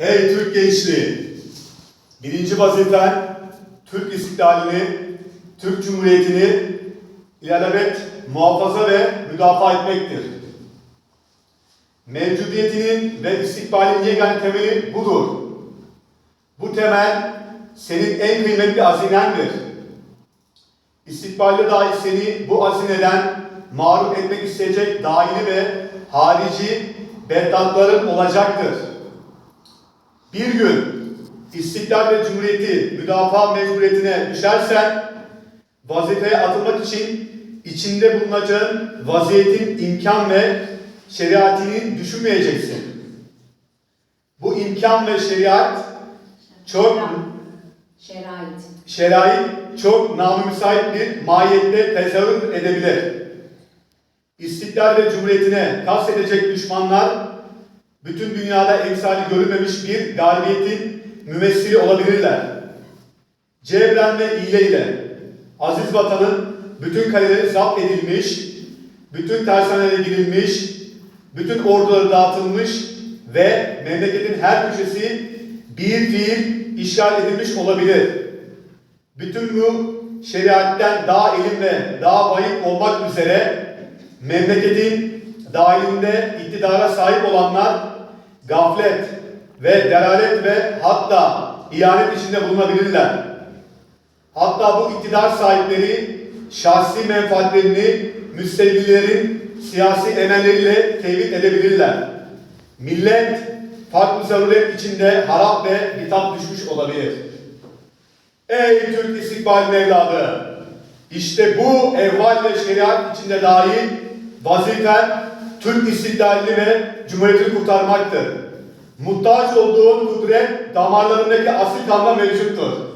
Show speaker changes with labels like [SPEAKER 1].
[SPEAKER 1] Hey Türk gençliği! Birinci vazifen Türk istiklalini, Türk Cumhuriyeti'ni ilelebet muhafaza ve müdafaa etmektir. Mevcudiyetinin ve istikbalin yegane temeli budur. Bu temel senin en kıymetli hazinendir. İstikbalde dahi seni bu hazineden mağlup etmek isteyecek dahili ve harici beddatların olacaktır. Bir gün istiklal ve cumhuriyeti müdafaa mecburiyetine düşersen vazifeye atılmak için içinde bulunacağın vaziyetin imkan ve şeriatini düşünmeyeceksin. Bu imkan ve şeriat çok
[SPEAKER 2] Şerait.
[SPEAKER 1] şerait çok namüsait bir mahiyette tezahür edebilir. İstiklal ve cumhuriyetine kastedecek düşmanlar bütün dünyada emsali görülmemiş bir galibiyetin mümessili olabilirler. Cebren ve hile ile aziz vatanın bütün kaleleri zapt edilmiş, bütün tersanelere girilmiş, bütün orduları dağıtılmış ve memleketin her köşesi bir fiil işgal edilmiş olabilir. Bütün bu şeriatten daha elim ve daha vahim olmak üzere memleketin dahilinde iktidara sahip olanlar gaflet ve delalet ve hatta ihanet içinde bulunabilirler. Hatta bu iktidar sahipleri şahsi menfaatlerini müstevlilerin siyasi emelleriyle tevhid edebilirler. Millet farklı zaruret içinde harap ve bitap düşmüş olabilir. Ey Türk istikbalin evladı! İşte bu evval ve şeriat içinde dahi vazifen Türk istiklalini ve cumhuriyetini kurtarmaktır. Muhtaç olduğun kudret damarlarındaki asil kanla mevcuttur.